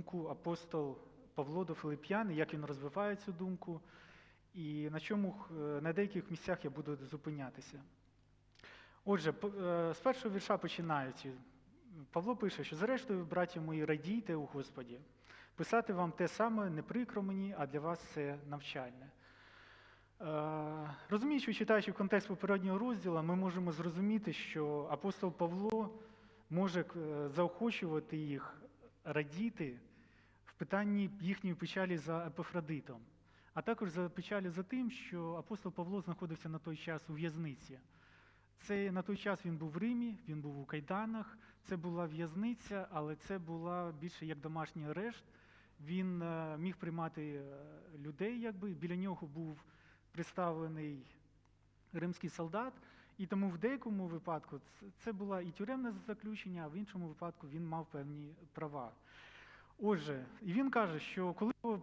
думку апостол Павло до Филип'ян, як він розвиває цю думку, і на чому е, на деяких місцях я буду зупинятися. Отже, е, з першого вірша починаючи, Павло пише, що зрештою, браті мої, радійте у Господі. Писати вам те саме не прикро мені, а для вас це навчальне. Е, Розуміючи, читаючи контекст попереднього розділу, ми можемо зрозуміти, що апостол Павло може заохочувати їх радіти питанні їхньої печалі за Епифрадитом, а також за печалі за тим, що апостол Павло знаходився на той час у в'язниці. Це на той час він був в Римі, він був у кайданах. Це була в'язниця, але це була більше як домашній арешт. Він е, міг приймати е, людей, якби біля нього був представлений римський солдат, і тому в деякому випадку це була і тюремне заключення, а в іншому випадку він мав певні права. Отже, і він каже, що коли е,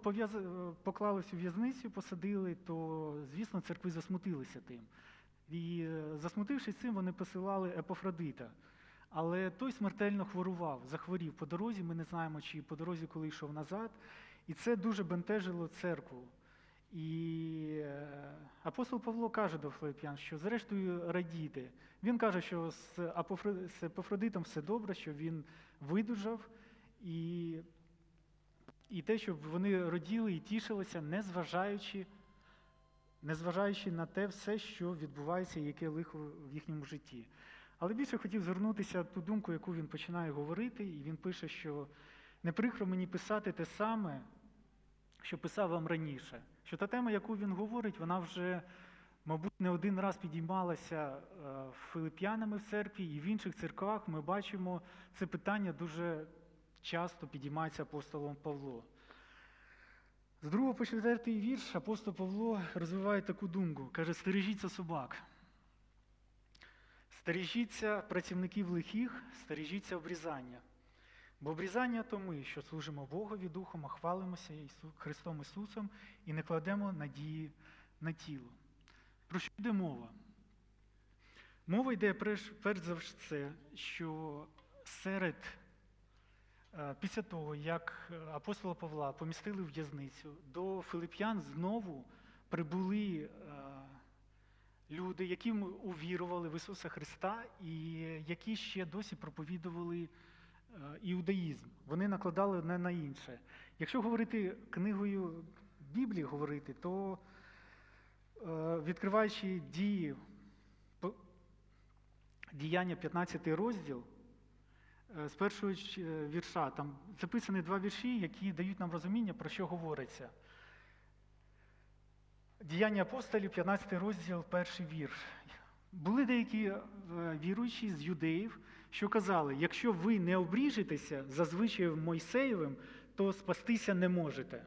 поклали у в'язницю, посадили, то, звісно, церкви засмутилися тим. І е, засмутившись цим, вони посилали Епофродита. Але той смертельно хворував, захворів по дорозі. Ми не знаємо, чи по дорозі, коли йшов назад. І це дуже бентежило церкву. І е, апостол Павло каже до Филип'ян, що зрештою радійте. Він каже, що з Епофродитом все добре, що він видужав, і, і те, щоб вони раділи і тішилися, незважаючи незважаючи на те все, що відбувається, і яке лихо в їхньому житті. Але більше хотів звернутися ту думку, яку він починає говорити, і він пише, що не прикро мені писати те саме, що писав вам раніше. Що та тема, яку він говорить, вона вже, мабуть, не один раз підіймалася е, филип'янами в церкві, і в інших церквах ми бачимо це питання дуже часто підіймається апостолом Павло. З 2 по 4 вірш апостол Павло розвиває таку думку. Каже, стережіться собак. Стережіться працівників лихих, стережіться обрізання. Бо обрізання то ми, що служимо Богові Духом, а хвалимося Христом Ісусом і не кладемо надії на тіло. Про що йде мова? Мова йде перш, за все, що серед Після того, як е, апостола Павла помістили в в'язницю, до Филип'ян знову прибули е, люди, які увірували в Ісуса Христа і які ще досі проповідували е, іудаїзм. Вони накладали одне на інше. Якщо говорити книгою Біблії, говорити, то е, відкриваючи дії, діяння 15 розділ, Е, з першого е, вірша. Там записані два вірші, які дають нам розуміння, про що говориться. Діяння апостолів, 15 розділ, перший вірш. Були деякі е, віруючі з юдеїв, що казали, якщо ви не обріжетеся за Мойсеєвим, то спастися не можете.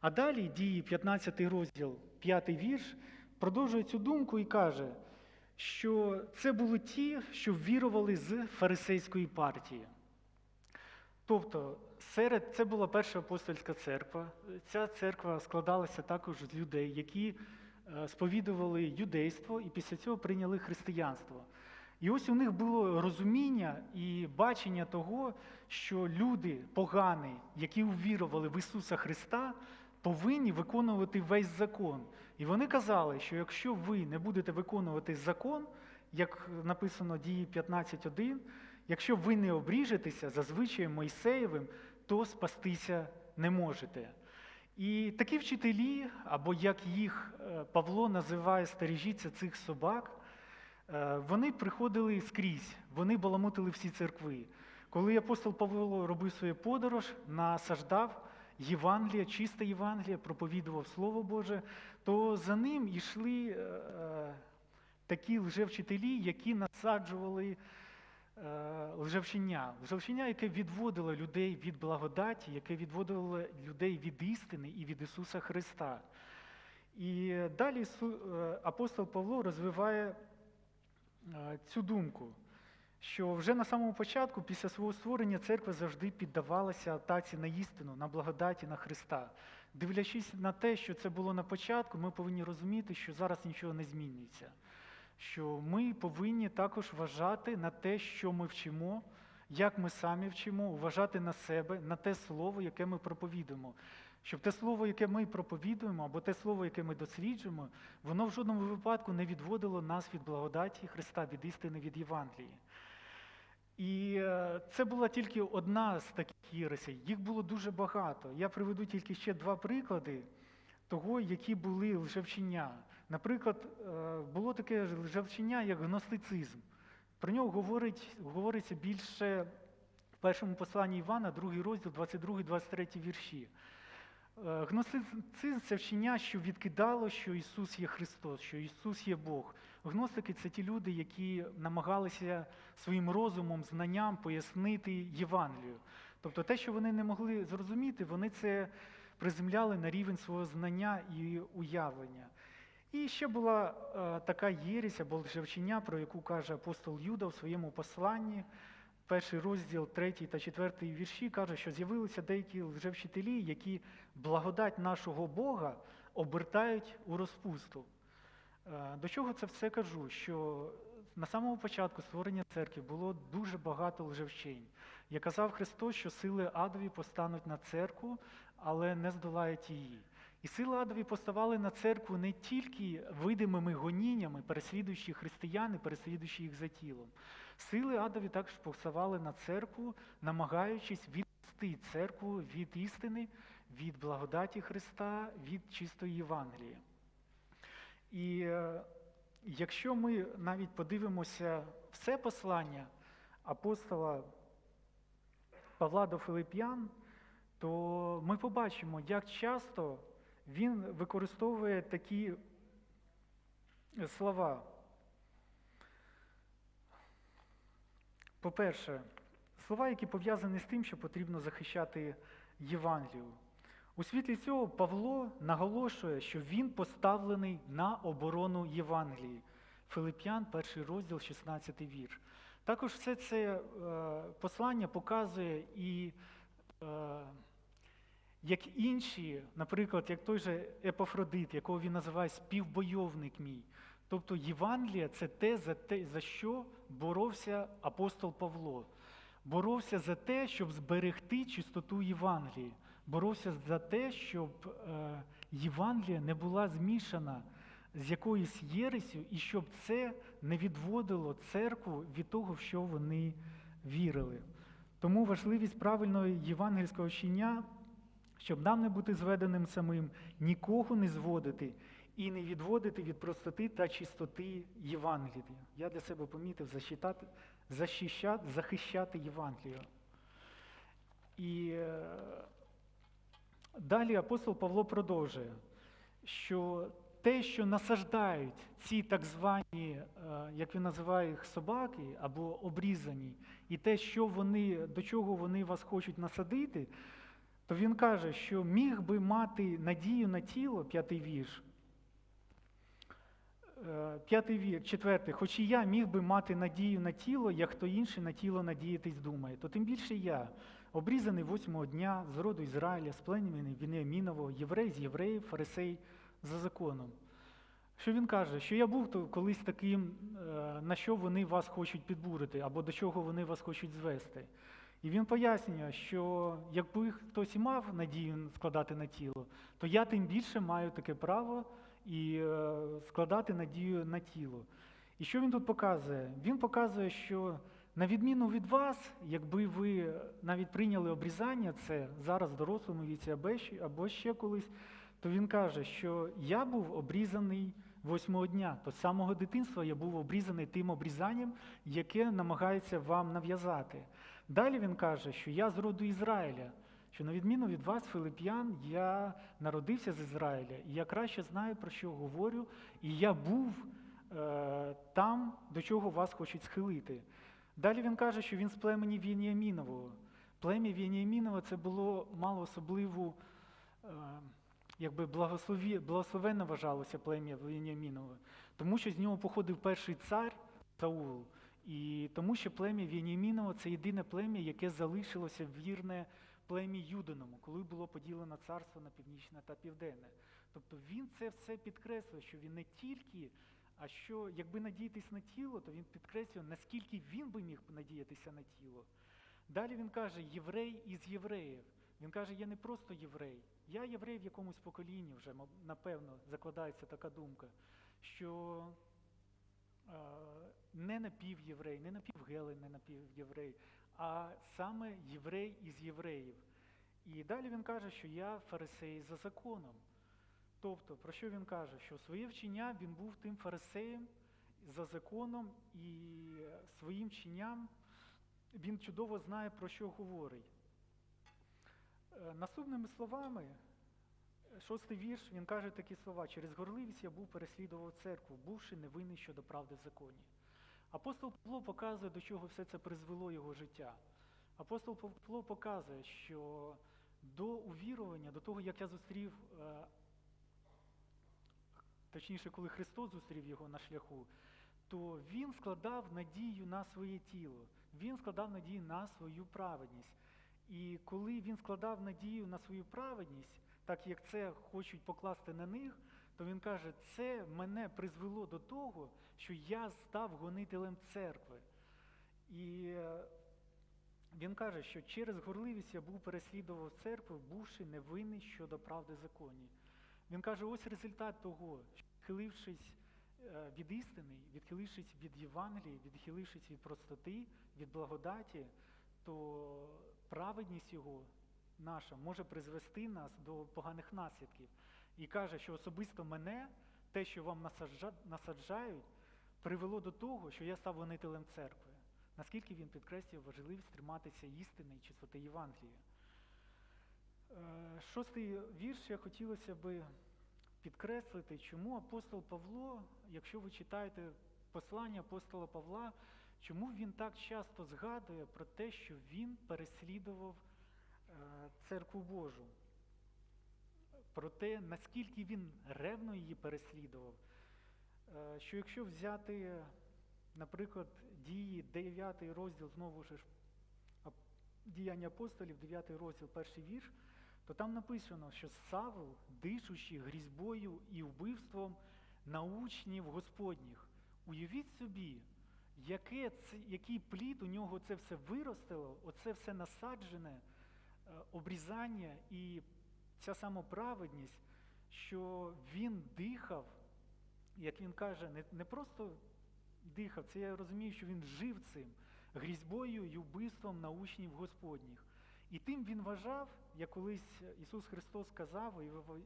А далі дії 15 розділ, 5 вірш, продовжує цю думку і каже, що це були ті, що вірували з фарисейської партії. Тобто, серед це була перша апостольська церква. Ця церква складалася також з людей, які е, сповідували юдейство і після цього прийняли християнство. І ось у них було розуміння і бачення того, що люди погані, які увірували в Ісуса Христа, повинні виконувати весь закон. І вони казали, що якщо ви не будете виконувати закон, як написано дії 15.1, якщо ви не обріжетеся за Мойсеєвим, то спастися не можете. І такі вчителі, або як їх е, Павло називає стережіться цих собак, е, вони приходили скрізь, вони баламутили всі церкви. Коли апостол Павло робив свою подорож, насаждав Євангелія, чисте Євангеліє, проповідував Слово Боже, то за ним йшли е, е, такі лжевчителі, які насаджували е, лжевчення. Лжевчення, яке відводило людей від благодаті, яке відводило людей від істини і від Ісуса Христа. І далі е, апостол Павло розвиває е, цю думку, що вже на самому початку, після свого створення, церква завжди піддавалася атаці на істину, на благодаті, на Христа. Дивлячись на те, що це було на початку, ми повинні розуміти, що зараз нічого не змінюється. Що ми повинні також вважати на те, що ми вчимо, як ми самі вчимо, уважати на себе, на те слово, яке ми проповідуємо. Щоб те слово, яке ми проповідуємо, або те слово, яке ми досліджуємо, воно в жодному випадку не відводило нас від благодаті Христа, від істини, від Євангелії. І е, це була тільки одна з таких єресей. Їх було дуже багато. Я приведу тільки ще два приклади того, які були лжевчення. Наприклад, е, було таке лжевчення, як гностицизм. Про нього говорить, говориться більше в першому посланні Івана, другий розділ, 22-23 вірші. Е, Гностицизм це вчення, що відкидало, що Ісус є Христос, що Ісус є Бог. Гностики це ті люди, які намагалися своїм розумом, знанням пояснити Євангелію. Тобто те, що вони не могли зрозуміти, вони це приземляли на рівень свого знання і уявлення. І ще була е, така єресь або лжевчення, про яку каже апостол Юда в своєму посланні. Перший розділ, третій та четвертий вірші каже, що з'явилися деякі лжевчителі, які благодать нашого Бога обертають у розпусту. Е, До чого це все кажу? Що на самому початку створення церкви було дуже багато лжевчень. Як казав Христос, що сили адові постануть на церкву, але не здолають її. І сили адові поставали на церкву не тільки видимими гоніннями, переслідуючи християн і переслідуючи їх за тілом. Сили адові також поставали на церкву, намагаючись відвести церкву від істини, від благодаті Христа, від чистої Євангелії. І е, якщо ми навіть подивимося все послання апостола Павла до Филип'ян, то ми побачимо, як часто він використовує такі слова. По-перше, слова, які пов'язані з тим, що потрібно захищати Євангелію. У світлі цього Павло наголошує, що він поставлений на оборону Євангелії. Филип'ян, перший розділ, 16 вірш. Також все це е, послання показує і е, як інші, наприклад, як той же Епофродит, якого він називає співбойовник мій. Тобто Євангелія це те, за те, за що боровся апостол Павло. Боровся за те, щоб зберегти чистоту Євангелії. Боровся за те, щоб е, Євангелія не була змішана з якоюсь єресю, і щоб це не відводило церкву від того, в що вони вірили. Тому важливість правильного євангельського вчення, щоб нам не бути зведеним самим, нікого не зводити і не відводити від простоти та чистоти Євангелія. Я для себе помітив защитати, захищати, Євангелію. І е, далі апостол Павло продовжує, що те, що насаждають ці так звані, е, як він називає їх, собаки або обрізані, і те, що вони, до чого вони вас хочуть насадити, то він каже, що міг би мати надію на тіло, п'ятий вірш, Е, П'ятий вір, четвертий, хоч і я міг би мати надію на тіло, як хто інший на тіло надіятись думає, то тим більше я, обрізаний восьмого дня з роду Ізраїля, з племені Вініамінового, єврей з євреїв, фарисей за законом. Що він каже, що я був колись таким, е, на що вони вас хочуть підбурити, або до чого вони вас хочуть звести. І він пояснює, що якби хтось і мав надію складати на тіло, то я тим більше маю таке право і е, складати надію на тіло. І що він тут показує? Він показує, що на відміну від вас, якби ви навіть прийняли обрізання, це зараз в дорослому віці або ще- колись, то він каже, що я був обрізаний восьмого дня. То з самого дитинства я був обрізаний тим обрізанням, яке намагається вам нав'язати. Далі він каже, що я з роду Ізраїля, що на відміну від вас, Филип'ян, я народився з Ізраїля, і я краще знаю, про що говорю, і я був е, там, до чого вас хочуть схилити. Далі він каже, що він з племені Вініамінового. Плем'я Вініамінова це було мало особливу, е, якби благословенно вважалося плем'я Вініамінове, тому що з нього походив перший цар Саул. І тому що плем'я Веніамінова це єдине плем'я, яке залишилося вірне плем'я Юдиному, коли було поділено царство на північне та південне. Тобто він це все підкреслює, що він не тільки, а що якби надіятись на тіло, то він підкреслює, наскільки він би міг надіятися на тіло. Далі він каже, єврей із євреїв. Він каже, я не просто єврей, я єврей в якомусь поколінні вже, напевно, закладається така думка, що не напівєврей, не напівгелий, не напівєврей, а саме єврей із євреїв. І далі він каже, що я фарисей за законом. Тобто, про що він каже? Що своє вчення він був тим фарисеєм за законом і своїм вченням він чудово знає, про що говорить. Е, Наступними словами, шостий вірш, він каже такі слова: через горливість я був переслідував церкву, бувши невинний щодо правди в законі. Апостол Павло показує, до чого все це призвело його життя. Апостол Павло показує, що до увірування, до того, як я зустрів, е, точніше, коли Христос зустрів його на шляху, то він складав надію на своє тіло, він складав надію на свою праведність. І коли він складав надію на свою праведність, так як це хочуть покласти на них, то він каже, це мене призвело до того, що я став гонителем церкви. І е, він каже, що через горливість я був переслідував церкву, бувши невинний щодо правди законі. Він каже, ось результат того, що відхилившись е, від істини, відхилившись від Євангелії, відхилившись від простоти, від благодаті, то праведність його наша може призвести нас до поганих наслідків. І каже, що особисто мене, те, що вам насаджають, привело до того, що я став гонителем церкви. Наскільки він підкреслює важливість триматися істини і чистоти Євангелія. Е, Шостий вірш я хотілося би підкреслити, чому апостол Павло, якщо ви читаєте послання апостола Павла, чому він так часто згадує про те, що він переслідував е, церкву Божу, про те, наскільки він ревно її переслідував. Е, Що якщо взяти, наприклад, дії 9 розділ, знову ж діяння апостолів, 9 розділ, перший вірш, то там написано, що Савл, дишучи грізьбою і вбивством на учнів Господніх. Уявіть собі, яке який плід у нього це все виростило, оце все насаджене, е, обрізання і ця самоправедність, що він дихав, як він каже, не, не просто дихав, це я розумію, що він жив цим грізьбою і вбивством на учнів Господніх. І тим він вважав, як колись Ісус Христос сказав у Єв-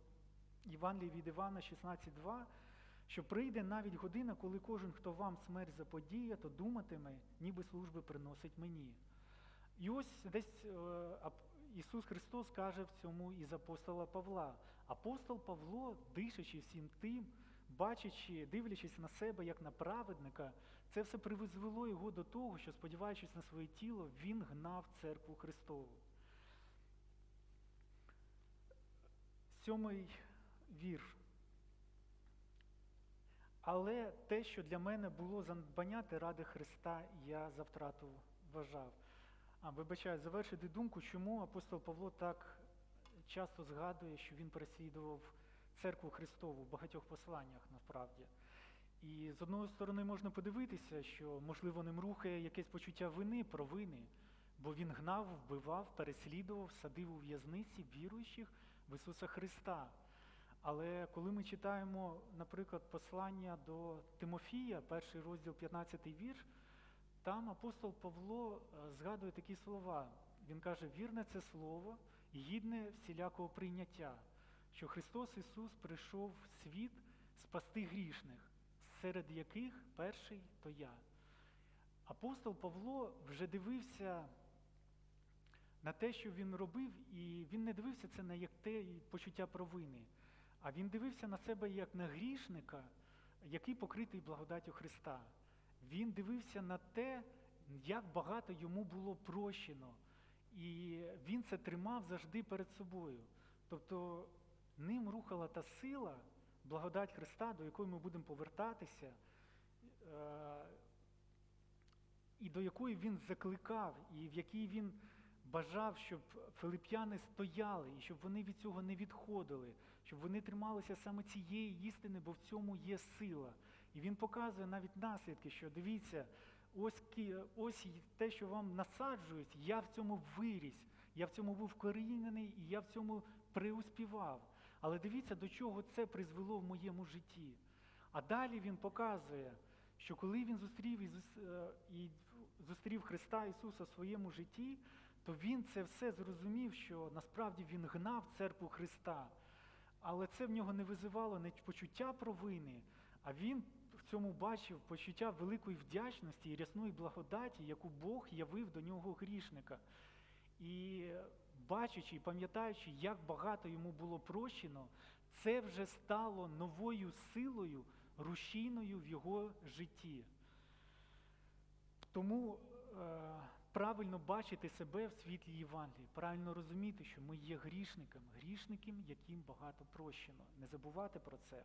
Євангелії від Івана 16.2, що прийде навіть година, коли кожен, хто вам смерть заподіє, то думатиме, ніби служби приносить мені. І ось десь е, Ісус Христос каже в цьому із апостола Павла. Апостол Павло, дишачи всім тим, бачачи, дивлячись на себе як на праведника, це все привизвело його до того, що, сподіваючись на своє тіло, він гнав церкву Христову. Сьомий вірш. Але те, що для мене було занедбання, те ради Христа, я за втрату вважав. А, вибачаю, завершити думку, чому апостол Павло так часто згадує, що він переслідував церкву Христову в багатьох посланнях насправді. І з одної сторони можна подивитися, що, можливо, ним рухає якесь почуття вини, провини, бо він гнав, вбивав, переслідував, садив у в'язниці віруючих в Ісуса Христа. Але коли ми читаємо, наприклад, послання до Тимофія, перший розділ, 15 вірш, там апостол Павло е, згадує такі слова. Він каже, вірне це слово, гідне всілякого прийняття, що Христос Ісус прийшов в світ спасти грішних, серед яких перший то я. Апостол Павло вже дивився на те, що він робив, і він не дивився це на як те почуття провини, а він дивився на себе як на грішника, який покритий благодаттю Христа. Він дивився на те, як багато йому було прощено. І він це тримав завжди перед собою. Тобто ним рухала та сила, благодать Христа, до якої ми будемо повертатися, е, і до якої він закликав, і в якій він бажав, щоб филип'яни стояли, і щоб вони від цього не відходили, щоб вони трималися саме цієї істини, бо в цьому є сила. І він показує навіть наслідки, що дивіться, ось, ось те, що вам насаджують, я в цьому виріс, я в цьому був вкорінений і я в цьому преуспівав. Але дивіться, до чого це призвело в моєму житті. А далі він показує, що коли він зустрів е, і зустрів Христа Ісуса в своєму житті, то він це все зрозумів, що насправді він гнав церкву Христа. Але це в нього не визивало не почуття провини, а він в цьому бачив почуття великої вдячності і рясної благодаті, яку Бог явив до нього грішника. І бачачи і пам'ятаючи, як багато йому було прощено, це вже стало новою силою, рушійною в його житті. Тому е, правильно бачити себе в світлі Євангелії, правильно розуміти, що ми є грішниками, грішником, яким багато прощено. Не забувати про це.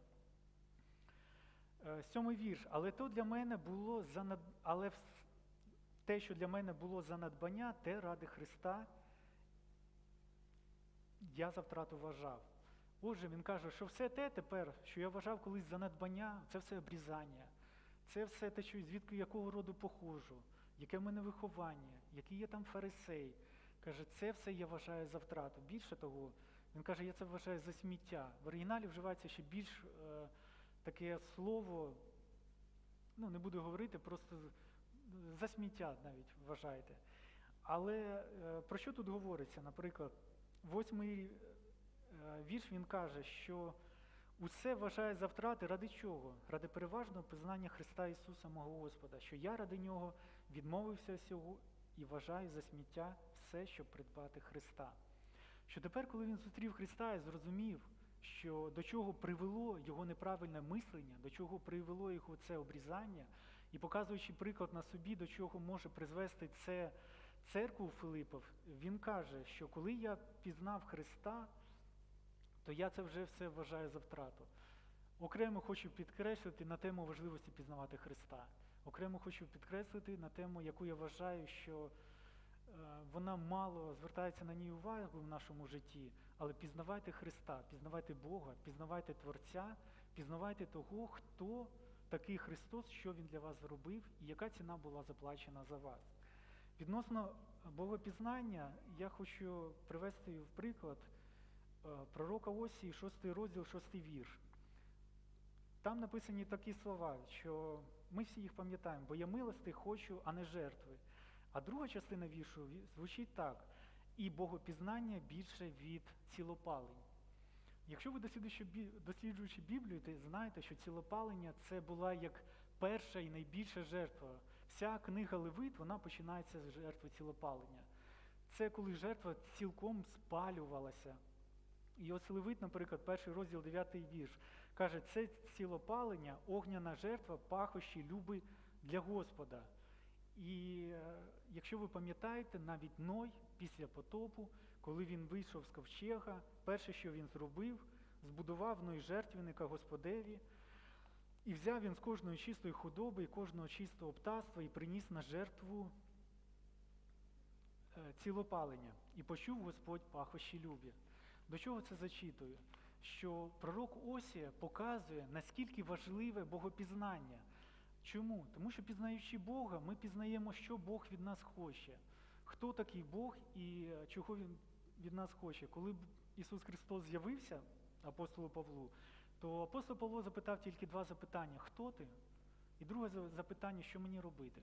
Е, Сьомий вірш. Але то для мене було занад... але те, що для мене було за надбання, те ради Христа я за втрату вважав. Отже, він каже, що все те тепер, що я вважав колись за надбання, це все обрізання, це все те, що звідки якого роду походжу, яке в мене виховання, який є там фарисей. Каже, це все я вважаю за втрату. Більше того, він каже, я це вважаю за сміття. В оригіналі вживається ще більш е, таке слово, ну не буду говорити, просто за сміття навіть вважаєте. Але е, про що тут говориться? Наприклад, восьмий е, вірш він каже, що усе вважає за втрати ради чого? Ради переважного пізнання Христа Ісуса мого Господа, що я ради Нього відмовився і вважаю за сміття все, щоб придбати Христа. Що тепер, коли він зустрів Христа і зрозумів, що до чого привело його неправильне мислення, до чого привело його це обрізання, і показуючи приклад на собі, до чого може призвести це церкву Филипов, він каже, що коли я пізнав Христа, то я це вже все вважаю за втрату. Окремо хочу підкреслити на тему важливості пізнавати Христа. Окремо хочу підкреслити на тему, яку я вважаю, що е, вона мало звертається на ній увагу в нашому житті, але пізнавайте Христа, пізнавайте Бога, пізнавайте Творця, пізнавайте того, хто такий Христос, що Він для вас зробив і яка ціна була заплачена за вас. Відносно богопізнання, я хочу привести в приклад е, пророка Осії, 6 розділ, 6 вірш. Там написані такі слова, що ми всі їх пам'ятаємо, бо я милости хочу, а не жертви. А друга частина віршу звучить так: і богопізнання більше від цілопалень. Якщо ви досліджуючи Біблію, то знаєте, що цілопалення це була як перша і найбільша жертва. Вся книга Левит, вона починається з жертви цілопалення. Це коли жертва цілком спалювалася. І ось Левит, наприклад, перший розділ 9 вірш, каже, це цілопалення, огняна жертва, пахощі, люби для Господа. І е, якщо ви пам'ятаєте, навіть Ной після потопу, коли він вийшов з ковчега, перше, що він зробив, збудував Ной жертвенника Господеві, і взяв він з кожної чистої худоби і кожного чистого птаства і приніс на жертву е, цілопалення. І почув Господь пахощі любі. До чого це зачитую? Що пророк Осія показує, наскільки важливе богопізнання. Чому? Тому що пізнаючи Бога, ми пізнаємо, що Бог від нас хоче, хто такий Бог і е, чого Він від нас хоче. Коли Ісус Христос з'явився апостолу Павлу, то апостол Павло запитав тільки два запитання: хто ти? І друге запитання, що мені робити?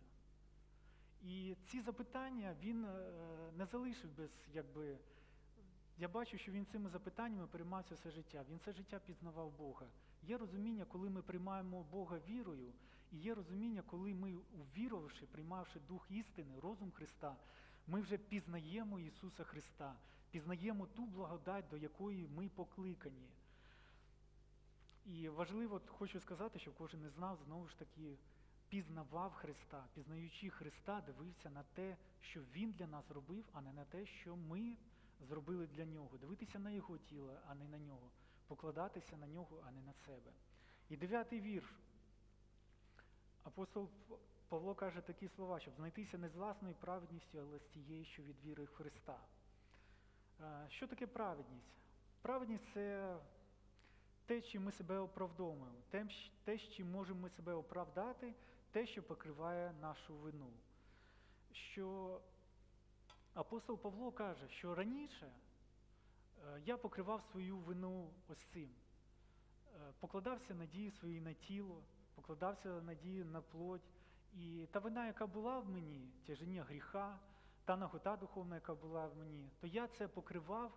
І ці запитання він е, не залишив без якби. Я бачу, що він цими запитаннями приймався все життя. Він все життя пізнавав Бога. Є розуміння, коли ми приймаємо Бога вірою, і є розуміння, коли ми, увірувавши, приймавши Дух істини, розум Христа, ми вже пізнаємо Ісуса Христа, пізнаємо ту благодать, до якої ми покликані. І важливо, хочу сказати, щоб кожен із нас знову ж таки пізнавав Христа, пізнаючи Христа, дивився на те, що Він для нас робив, а не на те, що ми зробили для нього. Дивитися на його тіло, а не на нього, покладатися на нього, а не на себе. І дев'ятий вірш. Апостол Павло каже такі слова, щоб знайтися не з власною праведністю, але з тією, що від віри Христа. Е, Що таке праведність? Праведність це те, чим ми себе оправдовуємо, те, з чим можемо ми себе оправдати, те, що покриває нашу вину. Що апостол Павло каже, що раніше е, я покривав свою вину ось цим. Е, Покладався надії свої на тіло, покладався надії на плоть. І та вина, яка була в мені, тяжіння гріха, та нагота духовна, яка була в мені, то я це покривав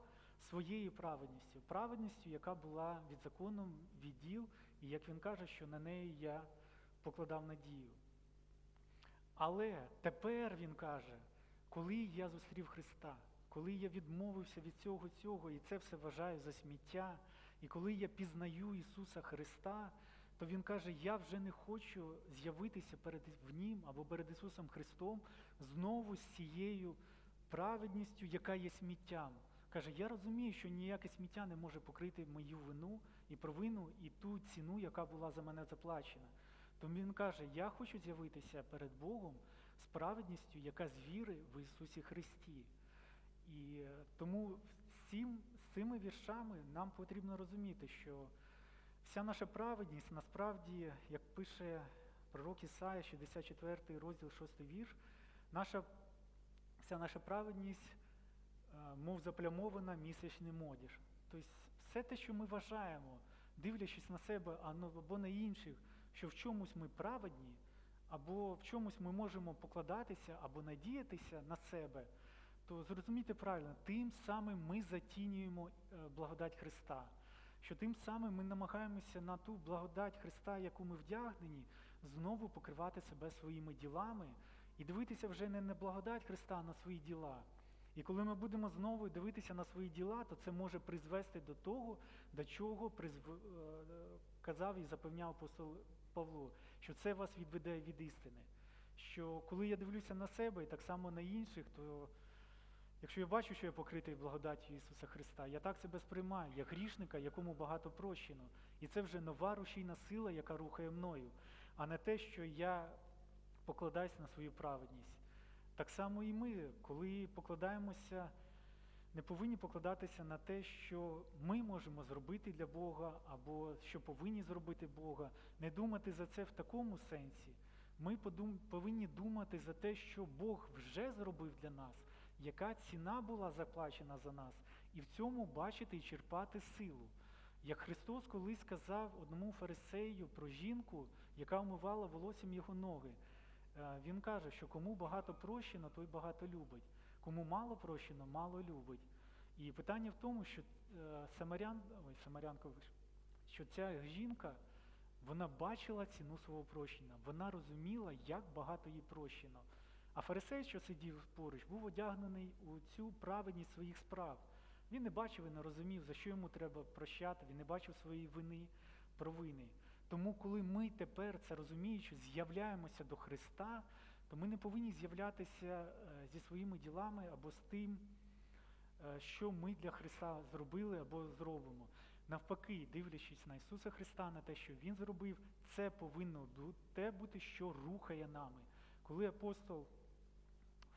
своєю праведністю, праведністю, яка була від закону відділ, і як він каже, що на неї я покладав надію. Але тепер він каже, коли я зустрів Христа, коли я відмовився від цього цього і це все вважаю за сміття, і коли я пізнаю Ісуса Христа, то Він каже, я вже не хочу з'явитися перед в Нім або перед Ісусом Христом знову з цією праведністю, яка є сміттям. Каже, я розумію, що ніяке сміття не може покрити мою вину і провину, і ту ціну, яка була за мене заплачена. Тому він каже, я хочу з'явитися перед Богом з праведністю, яка з віри в Ісусі Христі. І е, тому з, з цими віршами нам потрібно розуміти, що вся наша праведність насправді, як пише пророк Ісая, 64 розділ, 6 вірш, наша, вся наша праведність, е, мов заплямована місячним одіж. Тобто все те, що ми вважаємо, дивлячись на себе або на інших, що в чомусь ми праведні, або в чомусь ми можемо покладатися або надіятися на себе, то зрозумійте правильно, тим самим ми затінюємо е, благодать Христа. Що тим самим ми намагаємося на ту благодать Христа, яку ми вдягнені, знову покривати себе своїми ділами і дивитися вже не на благодать Христа, а на свої діла. І коли ми будемо знову дивитися на свої діла, то це може призвести до того, до чого призв... е, казав і запевняв апостол Павло, що це вас відведе від істини. Що коли я дивлюся на себе і так само на інших, то якщо я бачу, що я покритий благодаттю Ісуса Христа, я так себе сприймаю, як грішника, якому багато прощено. І це вже нова рушійна сила, яка рухає мною, а не те, що я покладаюся на свою праведність. Так само і ми, коли покладаємося, не повинні покладатися на те, що ми можемо зробити для Бога, або що повинні зробити Бога, не думати за це в такому сенсі. Ми повинні думати за те, що Бог вже зробив для нас, яка ціна була заплачена за нас, і в цьому бачити і черпати силу. Як Христос колись сказав одному фарисею про жінку, яка вмивала волоссям його ноги. Е, Він каже, що кому багато прощено, той багато любить. Кому мало прощено, мало любить. І питання в тому, що е, самарян, ой, самарянка, що ця жінка, вона бачила ціну свого прощення, вона розуміла, як багато їй прощено. А фарисей, що сидів поруч, був одягнений у цю праведність своїх справ. Він не бачив і не розумів, за що йому треба прощати, він не бачив своєї вини, провини. Тому, коли ми тепер це розуміючи, з'являємося до Христа, то ми не повинні з'являтися е, зі своїми ділами або з тим, е, що ми для Христа зробили або зробимо. Навпаки, дивлячись на Ісуса Христа, на те, що Він зробив, це повинно те бути, що рухає нами. Коли апостол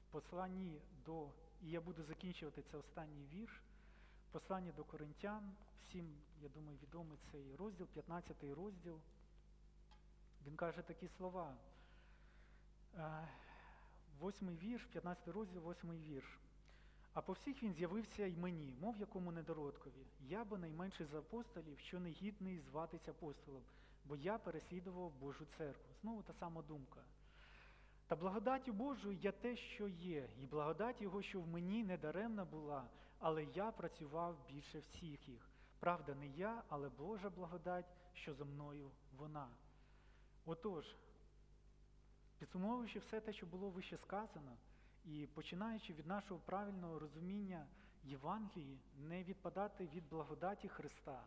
в посланні до, і я буду закінчувати це останній вірш, в посланні до Коринтян, всім, я думаю, відомий цей розділ, 15 розділ, він каже такі слова. Е, Восьмий вірш, 15 розділ, восьмий вірш. А по всіх він з'явився й мені, мов якому недородкові. Я бо найменший з апостолів, що не гідний зватися апостолом, бо я переслідував Божу церкву. Знову та сама думка. Та благодаттю Божою я те, що є, і благодать Його, що в мені недаремна була, але я працював більше всіх їх. Правда, не я, але Божа благодать, що зо мною вона. Отож, підсумовуючи все те, що було вище сказано, і починаючи від нашого правильного розуміння Євангелії, не відпадати від благодаті Христа,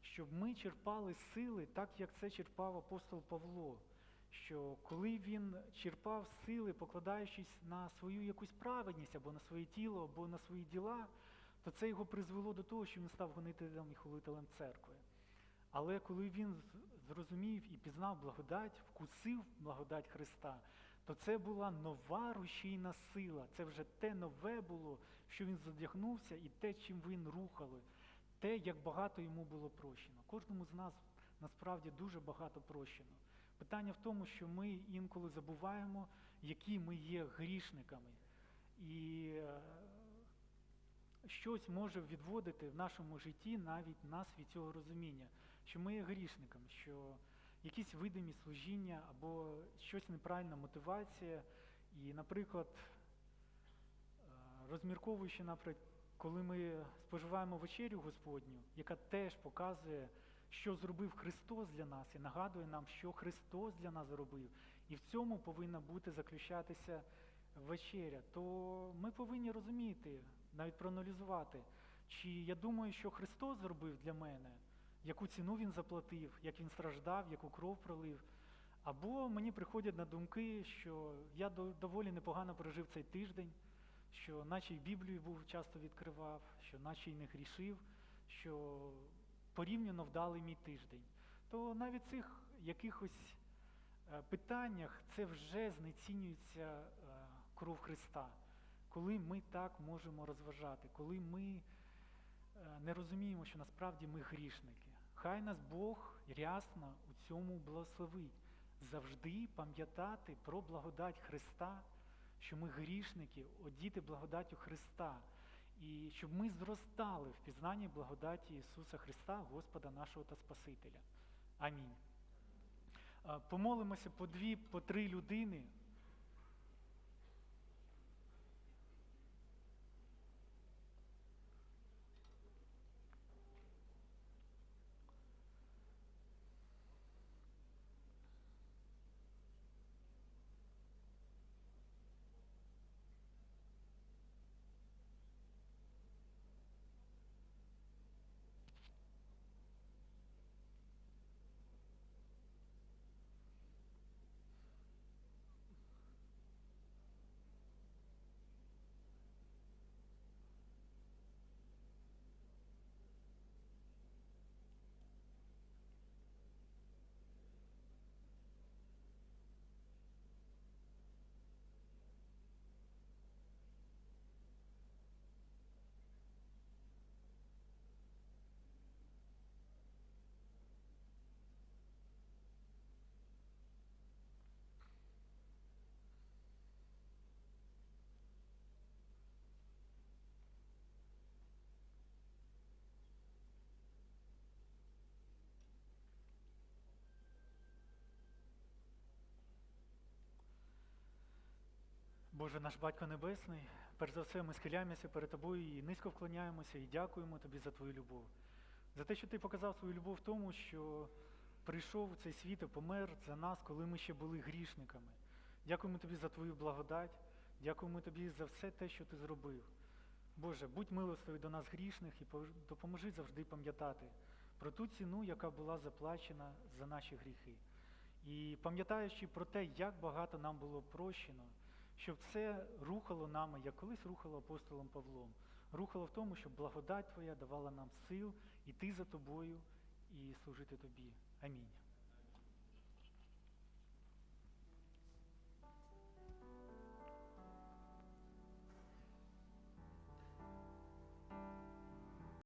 щоб ми черпали сили, так як це черпав апостол Павло, що коли він черпав сили, покладаючись на свою якусь праведність або на своє тіло, або на свої діла, то це його призвело до того, що він став гонителем і хулителем церкви. Але коли він зрозумів і пізнав благодать, вкусив благодать Христа, то це була нова рушійна сила. Це вже те нове було, що він задягнувся, і те, чим він рухали, те, як багато йому було прощено. Кожному з нас насправді дуже багато прощено. Питання в тому, що ми інколи забуваємо, які ми є грішниками. І е, щось може відводити в нашому житті навіть нас від цього розуміння, що ми є грішниками, що якісь видимі служіння або щось неправильна мотивація. І, наприклад, е, розмірковуючи, наприклад, коли ми споживаємо вечерю Господню, яка теж показує, що зробив Христос для нас, і нагадує нам, що Христос для нас зробив, і в цьому повинна бути заключатися вечеря, то ми повинні розуміти, навіть проаналізувати, чи я думаю, що Христос зробив для мене, яку ціну Він заплатив, як Він страждав, яку кров пролив. Або мені приходять на думки, що я доволі непогано прожив цей тиждень, що наче й Біблію був часто відкривав, що наче й не грішив, що порівняно вдалий мій тиждень. То навіть цих якихось е, питаннях це вже знецінюється е, кров Христа, коли ми так можемо розважати, коли ми е, не розуміємо, що насправді ми грішники. Хай нас Бог рясно у цьому благословить. Завжди пам'ятати про благодать Христа, що ми грішники, одіти благодаттю Христа, і щоб ми зростали в пізнанні благодаті Ісуса Христа, Господа нашого та Спасителя. Амінь. Е, Помолимося по дві, по три людини. Боже наш Батько Небесний, перш за все ми схиляємося перед Тобою і низько вклоняємося і дякуємо Тобі за Твою любов. За те, що Ти показав свою любов в тому, що прийшов у цей світ і помер за нас, коли ми ще були грішниками. Дякуємо Тобі за Твою благодать, дякуємо Тобі за все те, що Ти зробив. Боже, будь милостивий до нас грішних і допоможи завжди пам'ятати про ту ціну, яка була заплачена за наші гріхи. І пам'ятаючи про те, як багато нам було прощено, щоб це рухало нами, як колись рухало апостолом Павлом, рухало в тому, щоб благодать Твоя давала нам сил іти за тобою і служити тобі. Амінь.